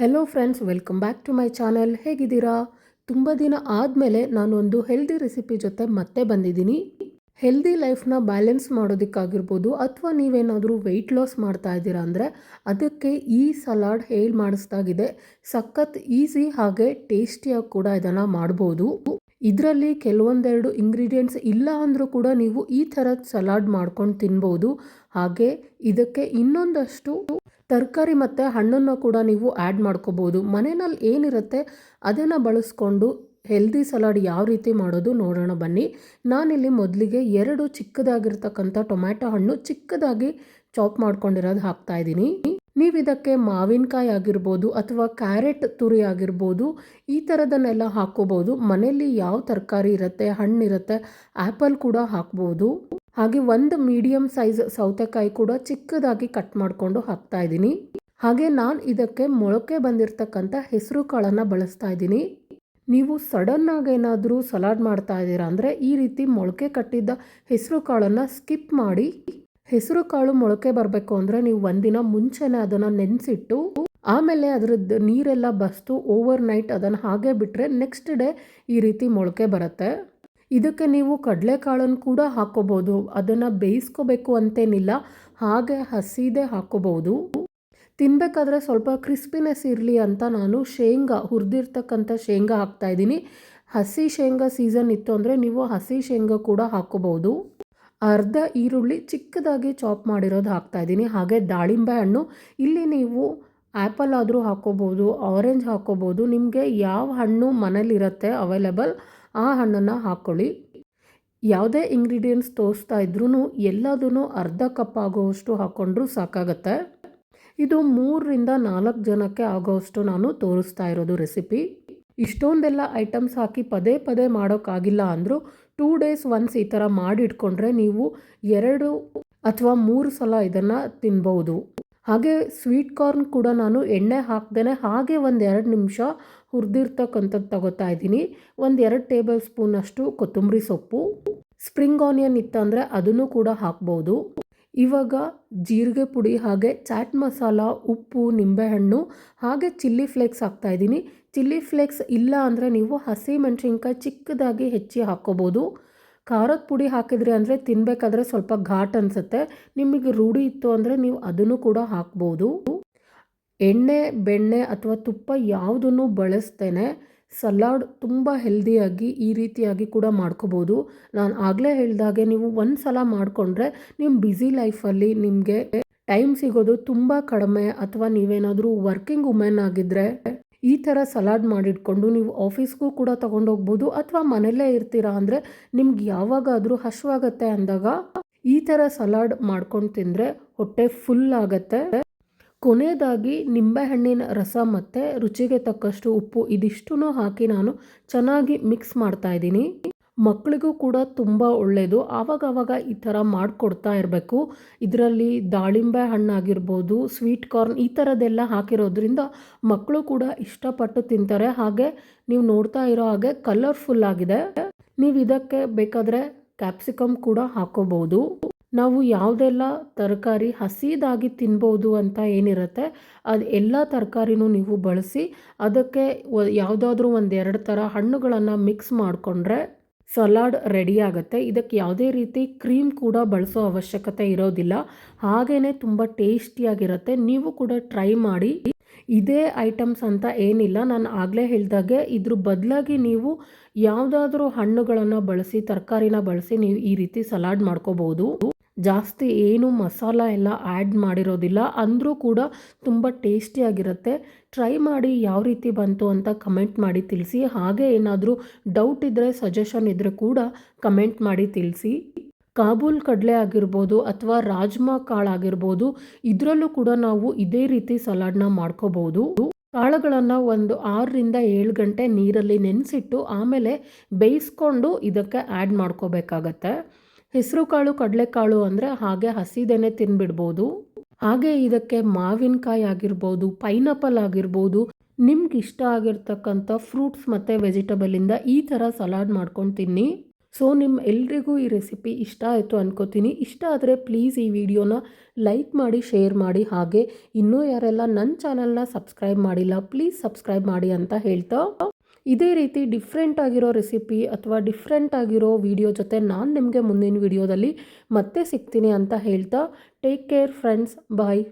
Hello friends welcome back to my channel ಹೇಗಿದ್ದೀರಾ? ತುಂಬ ದಿನ ಆದಮೇಲೆ ನಾನೊಂದು ಹೆಲ್ದಿ ರೆಸಿಪಿ ಜೊತೆ ಮತ್ತೆ ಬಂದಿದ್ದೀನಿ. ಹೆಲ್ದಿ ಲೈಫ್ನ ಬ್ಯಾಲೆನ್ಸ್ ಮಾಡೋದಕ್ಕಾಗಿರ್ಬೋದು ಅಥವಾ ನೀವೇನಾದರೂ ವೆಯ್ಟ್ ಲಾಸ್ ಮಾಡ್ತಾ ಇದ್ದೀರಾ ಅಂದರೆ ಅದಕ್ಕೆ ಈ ಸಲಾಡ್ ಹೇಳಿ ಮಾಡಿಸ್ದಾಗಿದೆ. ಸಖತ್ ಈಸಿ ಹಾಗೆ ಟೇಸ್ಟಿಯಾಗಿ ಕೂಡ ಇದನ್ನು ಮಾಡ್ಬೋದು. ಇದರಲ್ಲಿ ಕೆಲವೊಂದೆರಡು ಇಂಗ್ರೀಡಿಯೆಂಟ್ಸ್ ಇಲ್ಲ ಅಂದರೂ ಕೂಡ ನೀವು ಈ ಥರದ ಸಲಾಡ್ ಮಾಡ್ಕೊಂಡು ತಿನ್ಬೋದು. ಹಾಗೆ ಇದಕ್ಕೆ ಇನ್ನೊಂದಷ್ಟು ತರಕಾರಿ ಮತ್ತು ಹಣ್ಣನ್ನು ಕೂಡ ನೀವು ಆ್ಯಡ್ ಮಾಡ್ಕೋಬೋದು. ಮನೆಯಲ್ಲಿ ಏನಿರುತ್ತೆ ಅದನ್ನು ಬಳಸ್ಕೊಂಡು ಹೆಲ್ದಿ ಸಲಾಡ್ ಯಾವ ರೀತಿ ಮಾಡೋದು ನೋಡೋಣ ಬನ್ನಿ. ನಾನಿಲ್ಲಿ ಮೊದಲಿಗೆ ಎರಡು ಚಿಕ್ಕದಾಗಿರ್ತಕ್ಕಂಥ ಟೊಮ್ಯಾಟೊ ಹಣ್ಣು ಚಿಕ್ಕದಾಗಿ ಚಾಪ್ ಮಾಡ್ಕೊಂಡಿರೋದು ಹಾಕ್ತಾ ಇದ್ದೀನಿ. ನೀವು ಇದಕ್ಕೆ ಮಾವಿನಕಾಯಿ ಆಗಿರ್ಬೋದು ಅಥವಾ ಕ್ಯಾರೆಟ್ ತುರಿ ಆಗಿರ್ಬೋದು ಈ ಥರದನ್ನೆಲ್ಲ ಹಾಕೋಬೋದು ಮನೆಯಲ್ಲಿ ಯಾವ ತರಕಾರಿ ಇರುತ್ತೆ, ಹಣ್ಣಿರುತ್ತೆ ಆ್ಯಪಲ್ ಕೂಡ ಹಾಕ್ಬೋದು. ಹಾಗೆ ಒಂದು ಮೀಡಿಯಮ್ ಸೈಜ್ ಸೌತೆಕಾಯಿ ಕೂಡ ಚಿಕ್ಕದಾಗಿ ಕಟ್ ಮಾಡಿಕೊಂಡು ಹಾಕ್ತಾ ಇದ್ದೀನಿ. ಹಾಗೆ ನಾನು ಇದಕ್ಕೆ ಮೊಳಕೆ ಬಂದಿರತಕ್ಕಂಥ ಹೆಸರು ಕಾಳನ್ನು ಬಳಸ್ತಾ ಇದ್ದೀನಿ. ನೀವು ಸಡನ್ನಾಗಿ ಏನಾದರೂ ಸಲಾಡ್ ಮಾಡ್ತಾ ಇದ್ದೀರಾ ಅಂದರೆ ಈ ರೀತಿ ಮೊಳಕೆ ಕಟ್ಟಿದ್ದ ಹೆಸರು ಕಾಳನ್ನು ಸ್ಕಿಪ್ ಮಾಡಿ. ಹೆಸರು ಕಾಳು ಮೊಳಕೆ ಬರಬೇಕು ಅಂದರೆ ನೀವು ಒಂದಿನ ಮುಂಚೆನೇ ಅದನ್ನು ನೆನೆಸಿಟ್ಟು, ಆಮೇಲೆ ಅದರದ್ದು ನೀರೆಲ್ಲ ಬಸ್ತು ಓವರ್ ನೈಟ್ ಅದನ್ನು ಹಾಗೆ ಬಿಟ್ಟರೆ ನೆಕ್ಸ್ಟ್ ಡೇ ಈ ರೀತಿ ಮೊಳಕೆ ಬರುತ್ತೆ. ಇದಕ್ಕೆ ನೀವು ಕಡಲೆಕಾಳನ್ನು ಕೂಡ ಹಾಕೋಬೋದು ಅದನ್ನು ಬೇಯಿಸ್ಕೋಬೇಕು ಅಂತೇನಿಲ್ಲ. ಹಾಗೆ ಹಸಿದೇ ಹಾಕೋಬೋದು ತಿನ್ನಬೇಕಾದ್ರೆ ಸ್ವಲ್ಪ ಕ್ರಿಸ್ಪಿನೆಸ್ ಇರಲಿ ಅಂತ ನಾನು ಶೇಂಗಾ, ಹುರಿದಿರ್ತಕ್ಕಂಥ ಶೇಂಗಾ ಹಾಕ್ತಾ ಇದ್ದೀನಿ. ಹಸಿ ಶೇಂಗಾ ಸೀಸನ್ ಇತ್ತು ಅಂದರೆ ನೀವು ಹಸಿ ಶೇಂಗಾ ಕೂಡ ಹಾಕೋಬೋದು ಅರ್ಧ ಈರುಳ್ಳಿ ಚಿಕ್ಕದಾಗಿ ಚಾಪ್ ಮಾಡಿರೋದು ಹಾಕ್ತಾ ಇದ್ದೀನಿ. ಹಾಗೆ ದಾಳಿಂಬೆ ಹಣ್ಣು. ಇಲ್ಲಿ ನೀವು ಆ್ಯಪಲ್ ಆದರೂ ಹಾಕೋಬೋದು ಆರೆಂಜ್ ಹಾಕೋಬೋದು ನಿಮಗೆ ಯಾವ ಹಣ್ಣು ಮನೇಲಿರುತ್ತೆ, ಅವೈಲೇಬಲ್ ಆ ಹಣ್ಣನ್ನು ಹಾಕ್ಕೊಳ್ಳಿ ಯಾವುದೇ ಇಂಗ್ರೀಡಿಯೆಂಟ್ಸ್ ತೋರಿಸ್ತಾ ಇದ್ರೂ ಎಲ್ಲದೂ ಅರ್ಧ ಕಪ್ ಆಗೋವಷ್ಟು ಹಾಕ್ಕೊಂಡ್ರೂ ಸಾಕಾಗತ್ತೆ. ಇದು ಮೂರರಿಂದ ನಾಲ್ಕು ಜನಕ್ಕೆ ಆಗೋವಷ್ಟು ನಾನು ತೋರಿಸ್ತಾ ಇರೋದು ರೆಸಿಪಿ ಇಷ್ಟೊಂದೆಲ್ಲ ಐಟಮ್ಸ್ ಹಾಕಿ ಪದೇ ಪದೇ ಮಾಡೋಕ್ಕಾಗಿಲ್ಲ ಅಂದರೂ ಟೂ ಡೇಸ್ ಒನ್ಸ್ ಈ ಥರ ಮಾಡಿಟ್ಕೊಂಡ್ರೆ ನೀವು ಎರಡು ಅಥವಾ ಮೂರು ಸಲ ಇದನ್ನು ತಿನ್ಬೋದು. ಹಾಗೆ ಸ್ವೀಟ್ ಕಾರ್ನ್ ಕೂಡ ನಾನು ಎಣ್ಣೆ ಹಾಕ್ದೇ ಹಾಗೆ ಒಂದು ಎರಡು ನಿಮಿಷ ಹುರಿದಿರ್ತಕ್ಕಂಥದ್ದು ತಗೋತಾ ಇದ್ದೀನಿ. ಒಂದು ಎರಡು ಟೇಬಲ್ ಸ್ಪೂನಷ್ಟು ಕೊತ್ತಂಬರಿ ಸೊಪ್ಪು ಸ್ಪ್ರಿಂಗ್ ಆನಿಯನ್ ಇತ್ತಂದರೆ ಅದನ್ನು ಕೂಡ ಹಾಕ್ಬೋದು. ಇವಾಗ ಜೀರಿಗೆ ಪುಡಿ ಹಾಗೆ ಚಾಟ್ ಮಸಾಲ, ಉಪ್ಪು, ನಿಂಬೆಹಣ್ಣು ಹಾಗೆ ಚಿಲ್ಲಿ ಫ್ಲೇಕ್ಸ್ ಹಾಕ್ತಾಯಿದ್ದೀನಿ ಚಿಲ್ಲಿ ಫ್ಲೇಕ್ಸ್ ಇಲ್ಲ ಅಂದರೆ ನೀವು ಹಸಿ ಮೆಣಸಿನ್ಕಾಯಿ ಚಿಕ್ಕದಾಗಿ ಹೆಚ್ಚಿ ಹಾಕ್ಕೋಬೋದು. ಖಾರದ ಪುಡಿ ಹಾಕಿದ್ರಿ ಅಂದರೆ ತಿನ್ನಬೇಕಾದ್ರೆ ಸ್ವಲ್ಪ ಘಾಟ್ ಅನಿಸುತ್ತೆ. ನಿಮಗೆ ರೂಢಿ ಇತ್ತು ಅಂದರೆ ನೀವು ಅದನ್ನು ಕೂಡ ಹಾಕ್ಬೋದು. ಎಣ್ಣೆ, ಬೆಣ್ಣೆ ಅಥವಾ ತುಪ್ಪ ಯಾವುದನ್ನು ಬಳಸ್ತೇನೆ, ಸಲಾಡ್ ತುಂಬ ಹೆಲ್ದಿಯಾಗಿ ಈ ರೀತಿಯಾಗಿ ಕೂಡ ಮಾಡ್ಕೋಬೋದು. ನಾನು ಆಗಲೇ ಹೇಳಿದಾಗೆ ನೀವು ಒಂದು ಸಲ ಮಾಡಿಕೊಂಡ್ರೆ ನಿಮ್ಮ ಬ್ಯುಸಿ ಲೈಫಲ್ಲಿ ನಿಮಗೆ ಟೈಮ್ ಸಿಗೋದು ತುಂಬ ಕಡಿಮೆ. ಅಥವಾ ನೀವೇನಾದರೂ ವರ್ಕಿಂಗ್ ವುಮೆನ್ ಆಗಿದ್ದರೆ ಈ ಥರ ಸಲಾಡ್ ಮಾಡಿಟ್ಕೊಂಡು ನೀವು ಆಫೀಸ್ಗೂ ಕೂಡ ತೊಗೊಂಡೋಗ್ಬೋದು ಅಥವಾ ಮನೆಯಲ್ಲೇ ಇರ್ತೀರಾ ಅಂದರೆ ನಿಮ್ಗೆ ಯಾವಾಗಾದರೂ ಹಶ್ವಾಗತ್ತೆ ಅಂದಾಗ ಈ ಥರ ಸಲಾಡ್ ಮಾಡ್ಕೊಂಡು ತಿಂದರೆ ಹೊಟ್ಟೆ ಫುಲ್ ಆಗತ್ತೆ. ಕೊನೆಯದಾಗಿ ನಿಂಬೆಹಣ್ಣಿನ ರಸ ಮತ್ತು ರುಚಿಗೆ ತಕ್ಕಷ್ಟು ಉಪ್ಪು ಇದಿಷ್ಟೂ ಹಾಕಿ ನಾನು ಚೆನ್ನಾಗಿ ಮಿಕ್ಸ್ ಮಾಡ್ತಾ ಇದ್ದೀನಿ. ಮಕ್ಕಳಿಗೂ ಕೂಡ ತುಂಬ ಒಳ್ಳೆಯದು ಆವಾಗವಾಗ ಈ ಥರ ಮಾಡಿಕೊಡ್ತಾ ಇರಬೇಕು. ಇದರಲ್ಲಿ ದಾಳಿಂಬೆ ಹಣ್ಣಾಗಿರ್ಬೋದು, ಸ್ವೀಟ್ ಕಾರ್ನ್ ಈ ಥರದ್ದೆಲ್ಲ ಹಾಕಿರೋದ್ರಿಂದ ಮಕ್ಕಳು ಕೂಡ ಇಷ್ಟಪಟ್ಟು ತಿಂತಾರೆ. ಹಾಗೆ ನೀವು ನೋಡ್ತಾ ಇರೋ ಹಾಗೆ ಕಲರ್ಫುಲ್ ಆಗಿದೆ. ನೀವು ಇದಕ್ಕೆ ಬೇಕಾದರೆ ಕ್ಯಾಪ್ಸಿಕಮ್ ಕೂಡ ಹಾಕೋಬೋದು ನಾವು ಯಾವುದೆಲ್ಲ ತರಕಾರಿ ಹಸಿದಾಗಿ ತಿನ್ಬೋದು ಅಂತ ಏನಿರುತ್ತೆ, ಅದು ಎಲ್ಲ ತರಕಾರಿನೂ ನೀವು ಬಳಸಿ ಅದಕ್ಕೆ ಯಾವುದಾದ್ರೂ ಒಂದೆರಡು ಥರ ಹಣ್ಣುಗಳನ್ನು ಮಿಕ್ಸ್ ಮಾಡಿಕೊಂಡ್ರೆ ಸಲಾಡ್ ರೆಡಿ ಆಗುತ್ತೆ. ಇದಕ್ಕೆ ಯಾವುದೇ ರೀತಿ ಕ್ರೀಮ್ ಕೂಡ ಬಳಸೋ ಅವಶ್ಯಕತೆ ಇರೋದಿಲ್ಲ. ಹಾಗೆಯೇ ತುಂಬ ಟೇಸ್ಟಿಯಾಗಿರುತ್ತೆ. ನೀವು ಕೂಡ ಟ್ರೈ ಮಾಡಿ. ಇದೇ ಐಟಮ್ಸ್ ಅಂತ ಏನಿಲ್ಲ. ನಾನು ಆಗಲೇ ಹೇಳಿದಾಗೆ ಇದ್ರ ಬದಲಾಗಿ ನೀವು ಯಾವುದಾದ್ರೂ ಹಣ್ಣುಗಳನ್ನು ಬಳಸಿ, ತರಕಾರಿನ ಬಳಸಿ ನೀವು ಈ ರೀತಿ ಸಲಾಡ್ ಮಾಡ್ಕೋಬೋದು ಜಾಸ್ತಿ ಏನು ಮಸಾಲ ಎಲ್ಲ ಆ್ಯಡ್ ಮಾಡಿರೋದಿಲ್ಲ. ಅಂದರೂ ಕೂಡ ತುಂಬ ಟೇಸ್ಟಿಯಾಗಿರುತ್ತೆ ಟ್ರೈ ಮಾಡಿ ಯಾವ ರೀತಿ ಬಂತು ಅಂತ ಕಮೆಂಟ್ ಮಾಡಿ ತಿಳಿಸಿ. ಹಾಗೆ ಏನಾದರೂ ಡೌಟ್ ಇದ್ದರೆ ಸಜೆಷನ್ ಇದ್ದರೆ ಕೂಡ ಕಮೆಂಟ್ ಮಾಡಿ ತಿಳಿಸಿ. ಕಾಬೂಲ್ ಕಡಲೆ ಆಗಿರ್ಬೋದು ಅಥವಾ ರಾಜ್ಮಾ ಕಾಳಾಗಿರ್ಬೋದು ಇದರಲ್ಲೂ ಕೂಡ ನಾವು ಇದೇ ರೀತಿ ಸಲಾಡ್ನ ಮಾಡ್ಕೋಬೋದು. ಕಾಳುಗಳನ್ನು ಒಂದು ಆರರಿಂದ ಏಳು ಗಂಟೆ ನೀರಲ್ಲಿ ನೆನೆಸಿಟ್ಟು ಆಮೇಲೆ ಬೇಯಿಸ್ಕೊಂಡು ಇದಕ್ಕೆ ಆ್ಯಡ್ ಮಾಡ್ಕೋಬೇಕಾಗತ್ತೆ. ಹೆಸರು ಕಾಳು ಕಡಲೆಕಾಳು ಅಂದರೆ ಹಾಗೆ ಹಸಿದೇನೆ ತಿನ್ಬಿಡ್ಬೋದು. ಹಾಗೆ ಇದಕ್ಕೆ ಮಾವಿನಕಾಯಿ ಆಗಿರ್ಬೋದು, ಪೈನಾಪಲ್ ಆಗಿರ್ಬೋದು, ನಿಮ್ಗೆ ಇಷ್ಟ ಆಗಿರ್ತಕ್ಕಂಥ ಫ್ರೂಟ್ಸ್ ಮತ್ತು ವೆಜಿಟಬಲಿಂದ ಈ ಥರ ಸಲಾಡ್ ಮಾಡ್ಕೊಂಡು ತಿನ್ನಿ. ಸೊ ನಿಮ್ಮ ಎಲ್ರಿಗೂ ಈ ರೆಸಿಪಿ ಇಷ್ಟ ಆಯಿತು ಅನ್ಕೋತೀನಿ. ಇಷ್ಟ ಆದರೆ ಪ್ಲೀಸ್ ಈ ವಿಡಿಯೋನ ಲೈಕ್ ಮಾಡಿ, ಶೇರ್ ಮಾಡಿ. ಹಾಗೆ ಇನ್ನೂ ಯಾರೆಲ್ಲ ನನ್ನ ಚಾನಲ್ನ ಸಬ್ಸ್ಕ್ರೈಬ್ ಮಾಡಿಲ್ಲ, ಪ್ಲೀಸ್ ಸಬ್ಸ್ಕ್ರೈಬ್ ಮಾಡಿ ಅಂತ ಹೇಳ್ತಾ ಇದೇ ರೀತಿ ಡಿಫ್ರೆಂಟ್ ಆಗಿರೋ ರೆಸಿಪಿ ಅಥವಾ ಡಿಫ್ರೆಂಟ್ ಆಗಿರೋ ವಿಡಿಯೋ ಜೊತೆ ನಾನು ನಿಮಗೆ ಮುಂದಿನ ವಿಡಿಯೋದಲ್ಲಿ ಮತ್ತೆ ಸಿಗ್ತೀನಿ ಅಂತ ಹೇಳ್ತಾ ಟೇಕ್ ಕೇರ್ ಫ್ರೆಂಡ್ಸ್ ಬಾಯ್